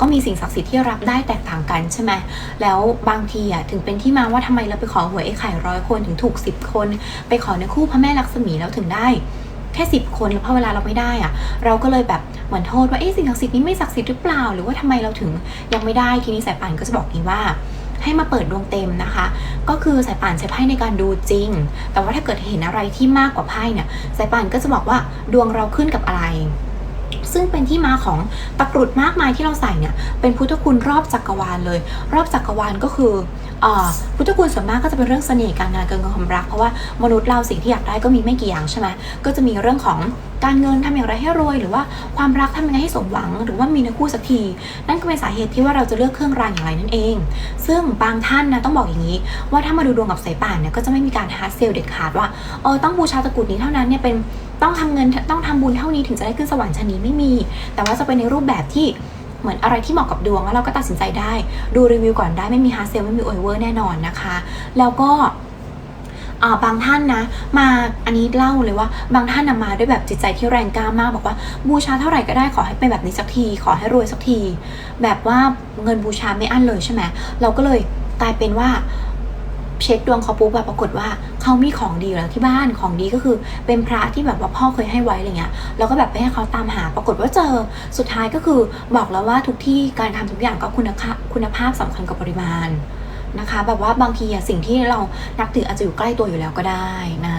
ก็มีสิ่งศักดิ์สิทธิ์ที่รับได้แตกต่างกันใช่ไหม แล้วบางทีอะถึงเป็นที่มาว่าทำไมเราไปขอหวยไอ้ไข่ร้อยคนถึงถูก10คน ไปขอในคู่พระแม่ลักษมีแล้วถึงได้แค่10คนแล้วพอเวลาเราไม่ได้อะเราก็เลยแบบเหมือนโทษว่าเอ๊ะสิ่งศักดิ์สิทธิ์นี้ไม่ศักดิ์สิทธิ์หรือเปล่า หรือว่าทำไมเราถึงยังไม่ได้ทีนี้สายป่านก็จะบอกนี้ว่า ให้มาเปิดดวงเต็มนะคะ ก็คือสายป่านใช้ไพ่ในการดูจริง แต่ว่าถ้าเกิดเห็นอะไรที่มากกว่าไพ่เนี่ยสายป่านก็จะบอกว่าดวงเราขึ้นกับอะไร ซึ่งเป็นที่มาของตะกรุดมากมายที่เราใส่เนี่ยเป็นพุทธคุณรอบจักรวาลเลย รอบจักรวาลก็คือพุทธคุณส่วนมากก็จะเป็นเรื่องเสน่ห์การงานเกินความรัก เพราะว่ามนุษย์เราสิ่งที่อยากได้ก็มีไม่กี่อย่างใช่ไหมก็จะมีเรื่องของการเงินทำอย่างไรให้รวยหรือว่าความรักทำยังไงให้สมหวัง หรือว่ามีเนื้อคู่สักที นั่นก็เป็นสาเหตุที่ว่าเราจะเลือกเครื่องรางอย่างไรนั่นเอง ซึ่งบางท่านนะต้องบอกอย่างนี้ ว่าถ้ามาดูดวงกับสายป่านเนี่ยก็จะไม่มีการฮาร์ดเซลเด็ดขาดว่าเออต้องบูชาตะกรุดนี้เท่านั้นเนี่ยเป็นต้องทำเงินต้องทำบุญเท่านี้ถึงจะได้ขึ้นสวรรค์ชั้นนี้ไม่มี แต่ว่าจะเป็นในรูปแบบที่เหมือนอะไรที่เหมาะกับดวงแล้วเราก็ตัดสินใจได้ ดูรีวิวก่อนได้ไม่มีฮาร์ดเซลไม่มีโอเวอร์แน่นอนนะคะ แล้วก็ บางท่านนะ มาอันนี้เล่าเลยว่า บางท่านนะมาด้วยแบบจิตใจที่แรงกล้ามากบอกว่าบูชาเท่าไหร่ก็ได้ขอให้เป็นแบบนี้สักที ขอให้รวยสักที แบบว่าเงินบูชาไม่อั้นเลยใช่ไหมเราก็เลยกลายเป็นว่าเช็คดวงเขาปุ๊บแบบปรากฏว่าเขามีของดีอยู่แล้วที่บ้านของดีก็คือเป็นพระที่แบบว่าพ่อเคยให้ไว้อะไรเงี้ยแล้วก็แบบไปให้เขาตามหาปรากฏว่าเจอสุดท้ายก็คือบอกแล้วว่าทุกที่การทำทุกอย่างก็คุณค่าคุณภาพสำคัญกับปริมาณ นะคะ แบบว่าบางทีอะสิ่งที่เรานับถืออาจจะอยู่ใกล้ตัวอยู่แล้วก็ได้นะ